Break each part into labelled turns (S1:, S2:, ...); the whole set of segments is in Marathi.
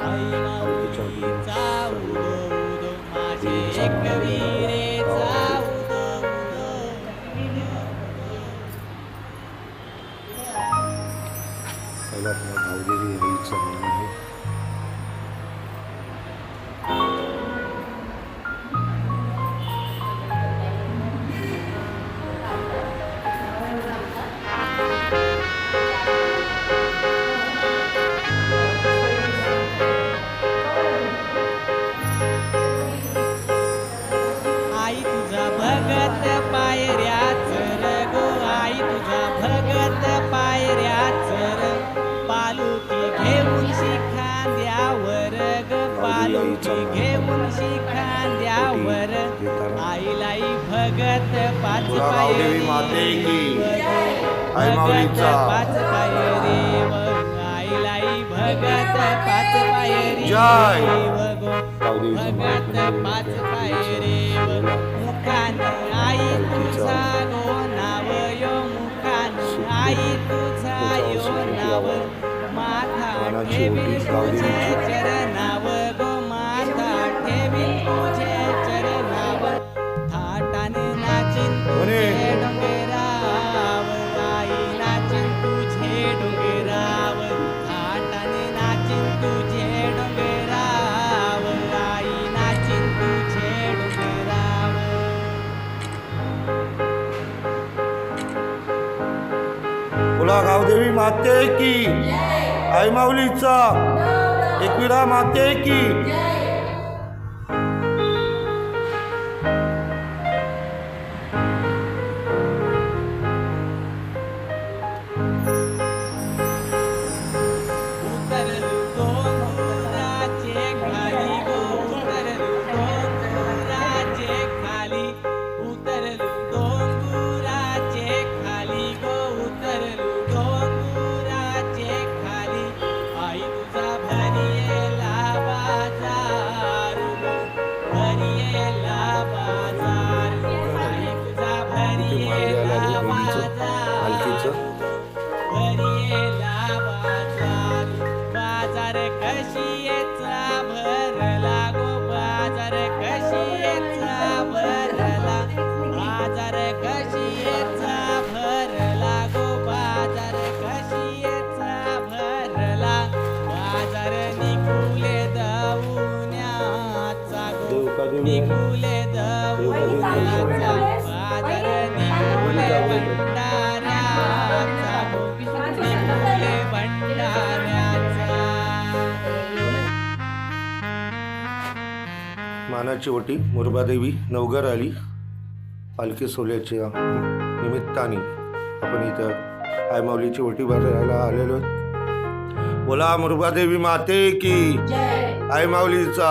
S1: I घेऊन शिखांद्यावर आईलाई भगत पाच
S2: पायरी.
S1: भगत पाच पायरी आईलाई भगत पाच पायरी. भगत पाच पायरी मुखान आई तुझा गो नाव यो मुखान. आई तुझा यो नाव. माथा
S2: ठेवी
S1: तुझे
S2: चरण. माते की. आई माऊलीचा. एकविरा माते की. मानाची ओटी मुरबादेवी नवघर आली पालखे सोल्याच्या निमित्ताने. आपण इथं आयमावलीची ओटी बाजारायला आलेलो बोला मुरबादेवी माते की
S1: आयमावलीचा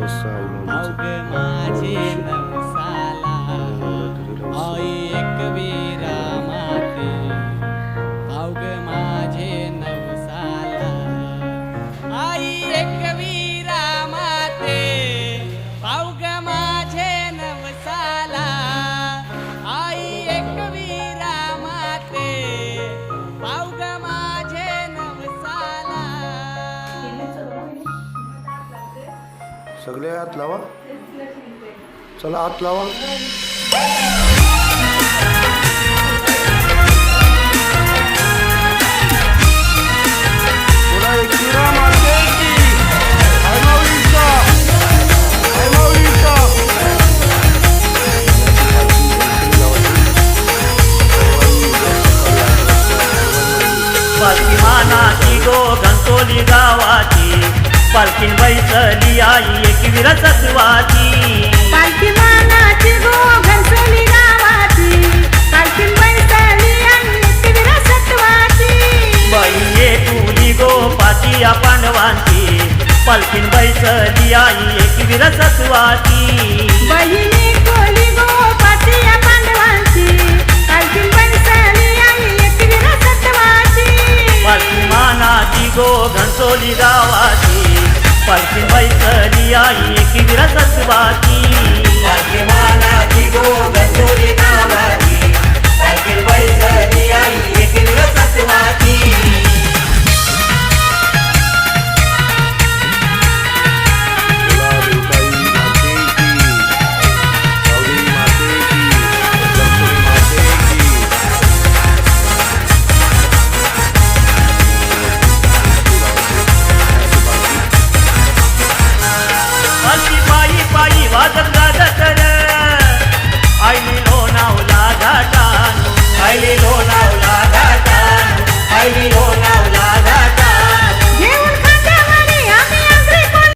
S1: Иисуса, и.
S2: सगळे हात लावा. चला हात लावा.
S3: पालखी बैसली आई एकवीर सत्वाची.
S4: पालखी मानाची गो घनसोली गावाची. पालखी बैसली आणि एकवीर सत्वाची.
S3: बाई एकुली गो पाचिया पांडवांची. पालखी बैसली आई सत्वाची.
S4: बहिणी गो आणि एकवीर सत्वाची.
S3: गो घंटोली गावाची. पालखी बैसली आई एकवीर सत्वाची पालखी मानाची गो घंटोली गावाची पालखी बैसली